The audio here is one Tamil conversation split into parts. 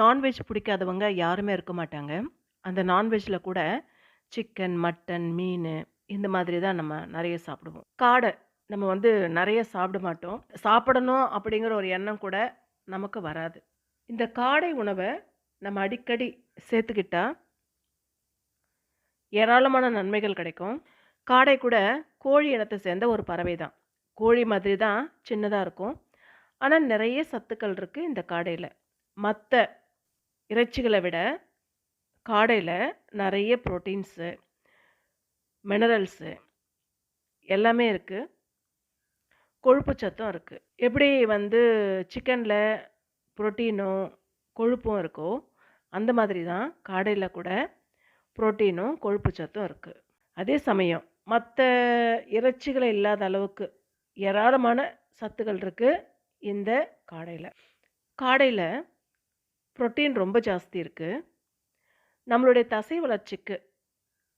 நான்வெஜ் பிடிக்காதவங்க யாருமே இருக்க மாட்டாங்க. அந்த நான்வெஜ்ல கூட சிக்கன், மட்டன், மீன் இந்த மாதிரி தான் நம்ம நிறைய சாப்பிடுவோம். காடை நம்ம வந்து நிறைய சாப்பிட மாட்டோம். சாப்பிடணும் அப்படிங்கிற ஒரு எண்ணம் கூட நமக்கு வராது. இந்த காடை உணவை நம்ம அடிக்கடி சேர்த்துக்கிட்டா ஏராளமான நன்மைகள் கிடைக்கும். காடை கூட கோழி இனத்தை சேர்ந்த ஒரு பறவை தான். கோழி மாதிரி தான் சின்னதாக இருக்கும். ஆனால் நிறைய சத்துக்கள் இருக்குது இந்த காடையில் மற்ற இறைச்சிகளை விட காடையில் நிறைய புரோட்டீன்ஸு, மினரல்ஸு எல்லாமே இருக்குது கொழுப்பு சத்தும் இருக்குது எப்படி வந்து சிக்கனில் புரோட்டீனும், கொழுப்பும் இருக்கோ, அந்த மாதிரி தான் காடையில் கூட புரோட்டீனும், கொழுப்பு சத்தும் இருக்குது அதே சமயம் மற்ற இறைச்சிகளை இல்லாத அளவுக்கு ஏராளமான சத்துக்கள் இருக்குது இந்த காடையில். காடையில் புரோட்டீன் ரொம்ப ஜாஸ்தி இருக்குது நம்மளுடைய தசை வளர்ச்சிக்கு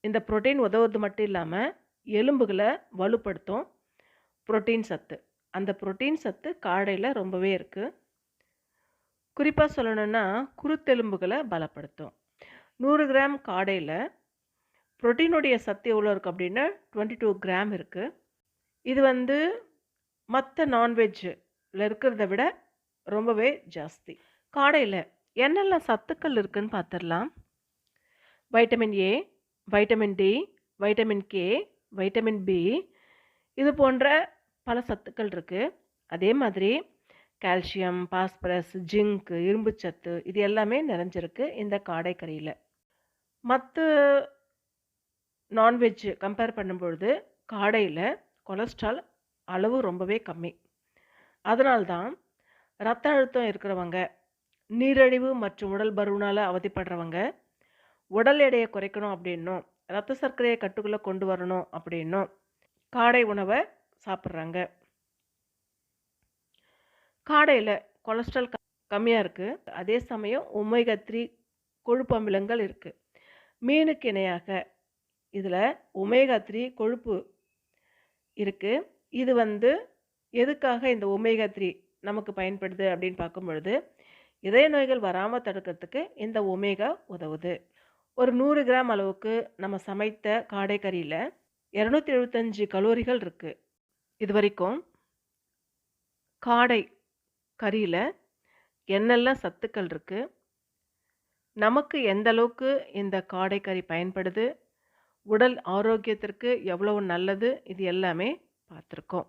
இந்த புரோட்டீன் உதவுறது மட்டும் இல்லாமல் எலும்புகளை வலுப்படுத்தும் புரோட்டீன் சத்து. அந்த புரோட்டீன் சத்து காடையில் ரொம்பவே இருக்குது குறிப்பாக சொல்லணும்னா, குருத்தெலும்புகளை பலப்படுத்தும். நூறு கிராம் காடையில் புரோட்டீனுடைய சத்து எவ்வளோ இருக்குது அப்படின்னா, 22 கிராம் இருக்குது இது வந்து மற்ற நான்வெஜ்ஜில் இருக்கிறத விட ரொம்பவே ஜாஸ்தி. காடையில் என்னெல்லாம் சத்துக்கள் இருக்குன்னு பார்த்துடலாம் vitamin A, vitamin D, vitamin K, vitamin B இது போன்ற பல சத்துக்கள் இருக்குது அதே மாதிரி கால்சியம், பாஸ்பரஸ், ஜிங்க், இரும்புச்சத்து இது எல்லாமே நிறைஞ்சிருக்கு இந்த காடைக்கறியில். மற்ற நான்வெஜ் கம்பேர் பண்ணும்பொழுது, காடையில் கொலஸ்ட்ரால் அளவு ரொம்பவே கம்மி. அதனால்தான் ரத்த அழுத்தம் இருக்கிறவங்க, நீரிழிவு மற்றும் உடல் பருவனால் அவதிப்படுறவங்க, உடல் எடையை குறைக்கணும் அப்படின்னும், ரத்த சர்க்கரையை கட்டுக்குள்ளே கொண்டு வரணும் அப்படின்னும், காடை உணவை சாப்பிட்றாங்க. காடையில் கொலஸ்ட்ரால் க கம்மியாக இருக்குது அதே சமயம் ஒமேகா 3 கொழுப்பு அமிலங்கள் இருக்குது மீனுக்கு இணையாக இதில் ஒமேகா 3 கொழுப்பு இருக்குது இது வந்து எதுக்காக இந்த ஒமேகா 3 நமக்கு பயன்படுது அப்படின்னு பார்க்கும்பொழுது, இதய நோய்கள் வராமல் தடுக்கிறதுக்கு இந்த ஒமேகா உதவுது. ஒரு நூறு கிராம் அளவுக்கு நம்ம சமைத்த காடைக்கறியில் இரநூத்தி எழுபத்தஞ்சு கலோரிகள் இருக்குது இது வரைக்கும் காடை கறியில் என்னெல்லாம் சத்துக்கள் இருக்குது நமக்கு எந்த அளவுக்கு இந்த காடை கறி பயன்படுது? உடல் ஆரோக்கியத்திற்கு எவ்வளவு நல்லது? இது எல்லாமே பார்த்துருக்கோம்.